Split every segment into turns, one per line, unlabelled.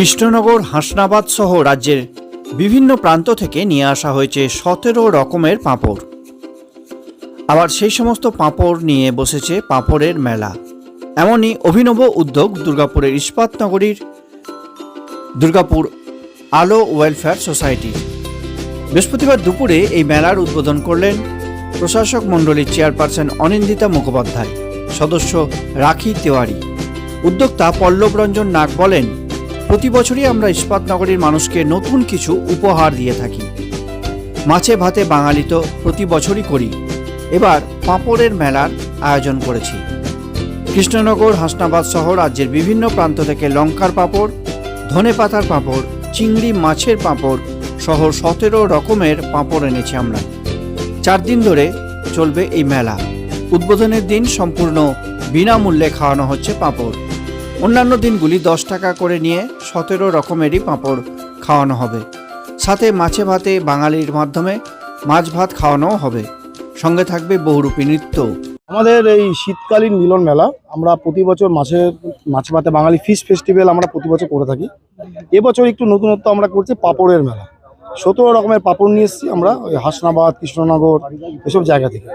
কৃষ্ণনগর, হাসনাবাদ সহ রাজ্যের বিভিন্ন প্রান্ত থেকে নিয়ে আসা হয়েছে সতেরো রকমের পাঁপড়। আবার সেই সমস্ত পাঁপড় নিয়ে বসেছে পাঁপড়ের মেলা। এমনই অভিনব উদ্যোগ দুর্গাপুরের ইস্পাত নগরীর দুর্গাপুর আলো ওয়েলফেয়ার সোসাইটি। বৃহস্পতিবার দুপুরে এই মেলার উদ্বোধন করলেন প্রশাসক মণ্ডলীর চেয়ারপারসন অনিন্দিতা মুখোপাধ্যায়, সদস্য রাখি তেওয়ারি। উদ্যোক্তা পল্লব রঞ্জন নাগ বলেন প্রতি বছরই আমরা ইস্পাত নগরীর মানুষকে নতুন কিছু উপহার দিয়ে থাকি। মাছে ভাতে বাঙালি তো প্রতি বছরই করি। এবার পাঁপড়ের মেলার আয়োজন করেছি। কৃষ্ণনগর, হাসনাবাদ সহ রাজ্যের বিভিন্ন প্রান্ত থেকে লঙ্কার পাঁপড়, ধনে পাতার পাঁপড়, চিংড়ি মাছের পাঁপড় সহ সতেরো রকমের পাঁপড় এনেছি আমরা। চার দিন ধরে চলবে এই মেলা। উদ্বোধনের দিন সম্পূর্ণ বিনামূল্যে খাওয়ানো হচ্ছে পাঁপড়। অন্যান্য দিনগুলি দশ টাকা করে নিয়ে সতেরো রকমেরই পাঁপড় খাওয়ানো হবে। সাথে মাছে ভাতে বাঙালির মাধ্যমে মাছ ভাত খাওয়ানোও হবে। সঙ্গে থাকবে বহুরূপী নৃত্য।
আমাদের এই শীতকালীন মিলন মেলা, আমরা প্রতি বছর মাছের মাছ ভাতে বাঙালি ফিশ ফেস্টিভ্যাল আমরা প্রতি বছর করে থাকি। এবছর একটু নতুনত্ব আমরা করছি পাপড়ের মেলা। সতেরো রকমের পাপড় নিয়ে এসেছি আমরা, ওই হাসনাবাদ, কৃষ্ণনগর, এসব জায়গা থেকে।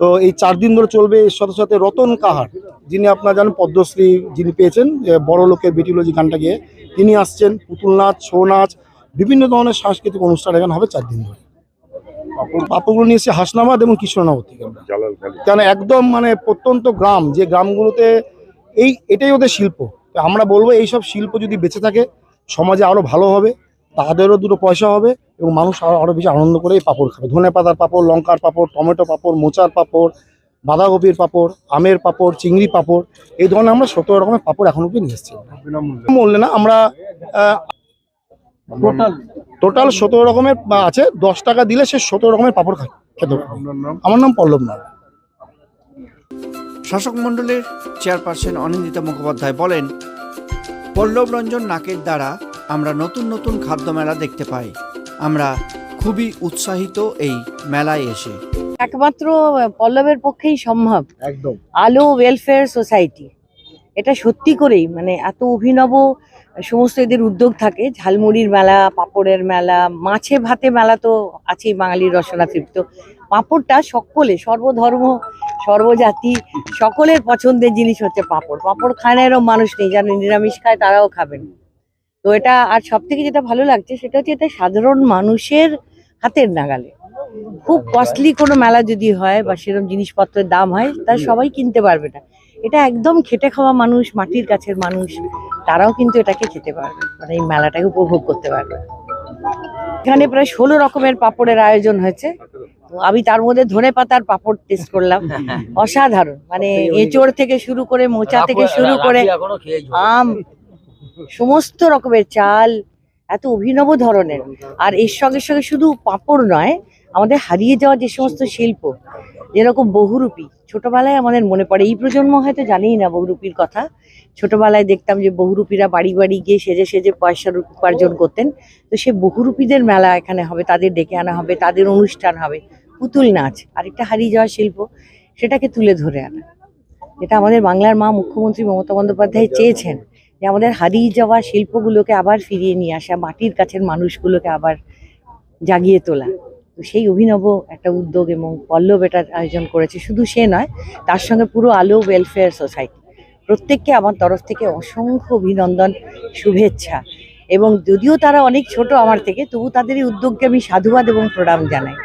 তো এই চার দিন ধরে চলবে এর সাথে সাথে রতন কাহার যিনি আপনারা জানেন পদ্মশ্রী যিনি পেয়েছেন বড় লোকের বেটিলজি গানটা গিয়ে তিনি আসছেন পুতুল নাচ ছৌ নাচ বিভিন্ন ধরনের সাংস্কৃতিক অনুষ্ঠান এখানে হবে চার দিন ধরে। পাপড়গুলো নিয়ে এসেছি হাসনাবাদ এবং কৃষ্ণনগর থেকে কেন একদম মানে প্রত্যন্ত গ্রাম যে গ্রামগুলোতে এই এটাই ওদের শিল্প। আমরা বলব এই সব শিল্প যদি বেঁচে থাকে সমাজে আরও ভালো হবে। তাদেরও দুটো পয়সা হবে এবং মানুষ আরও আরও বেশি আনন্দ করে এই পাপড় খাবে। ধনে পাতার পাপড় লঙ্কার পাপড় টমেটো পাপড় মোচার পাপড় বাঁধাকপির পাপড় আমের পাপড় চিংড়ি পাপড় এই ধরনের আমরা সতেরো রকমের পাপড় এখন অব্দি নিয়ে এসেছি। মূল্যে না আমরা টোটাল সতেরো রকমের আছে দশ টাকা দিলে সে সতেরো রকমের পাপড় খা- খেতে পারবে আমার নাম পল্লব নাথ।
শাসক মণ্ডলের চেয়ারপারসন অনিন্দিতা মুখোপাধ্যায় বলেন পল্লব রঞ্জন নাকের দ্বারা আমরা নতুন নতুন খাদ্য মেলা দেখতে পাই। আমরা খুবই উৎসাহিত এই মেলায় এসে।
একমাত্র পল্লবের পক্ষেই সম্ভব।
একদম।
আলো ওয়েলফেয়ার সোসাইটি এটা সত্যি করেই মানে এত অভিনব সমস্ত এদের উদ্যোগ থাকে। ঝালমুড়ির মেলা পাঁপড়ের মেলা মাছে ভাতে মেলা তো আছেই বাঙালির রসনা তৃপ্ত পাঁপড়টা সকলে সর্বধর্ম সর্বজাতি সকলের পছন্দের জিনিস হচ্ছে পাঁপড়। পাঁপড় খায় না এরকম মানুষ নেই যারা নিরামিষ খায় তারাও খাবেন তো এটা আর সব থেকে যেটা ভালো লাগছে সেটা হচ্ছে এটা সাধারণ মানুষের হাতের নাগালে। খুব কস্টলি কোনো মেলা যদি হয় বা সেরকম জিনিসপত্রের দাম হয় তা সবাই কিনতে পারবে না। এটা একদম খেটে খাওয়া মানুষ মাটির কাছের মানুষ তারাও কিন্তু এটাকে খেতে পারবে। মানে এই মেলাটাকে উপভোগ করতে পারবে। এখানে প্রায় ষোলো রকমের পাপড়ের আয়োজন হয়েছে। তো আমি তার মধ্যে ধনে পাতার পাপড় টেস্ট করলাম। অসাধারণ। মানে এঁচড় থেকে শুরু করে মোচা থেকে শুরু করে আম সমস্ত রকমের চাল, এত অভিনব ধরনের। আর এর সঙ্গে সঙ্গে শুধু পাঁপড় নয়, আমাদের হারিয়ে যাওয়া যে সমস্ত শিল্প, যেরকম বহুরূপী, ছোটবেলায় আমাদের মনে পড়ে। এই প্রজন্ম হয়তো জানেই না বহুরূপীর কথা। ছোটবেলায় দেখতাম যে বহুরূপীরা বাড়ি বাড়ি গিয়ে সেজে সেজে পয়সা উপার্জন করতেন। তো সে বহুরূপীদের মেলা এখানে হবে, তাদের ডেকে আনা হবে, তাদের অনুষ্ঠান হবে, পুতুল নাচ, আরেকটা হারিয়ে যাওয়া শিল্প, সেটাকে তুলে ধরে আনা। যেটা আমাদের বাংলার মা মুখ্যমন্ত্রী মমতা বন্দ্যোপাধ্যায় চেয়েছেন। আমাদের হারিয়ে যাওয়া শিল্পগুলোকে আবার ফিরিয়ে নিয়ে আসা, মাটির কাছের মানুষগুলোকে আবার জাগিয়ে তোলা। তো সেই অভিনব একটা উদ্যোগ এবং পল্লব এটার আয়োজন করেছে। শুধু সে নয়, তার সঙ্গে পুরো আলো ওয়েলফেয়ার সোসাইটি প্রত্যেককে আমার তরফ থেকে অসংখ্য অভিনন্দন, শুভেচ্ছা। এবং যদিও তারা অনেক ছোট আমার থেকে, তবু তাদের এই উদ্যোগকে আমি সাধুবাদ এবং প্রণাম জানাই।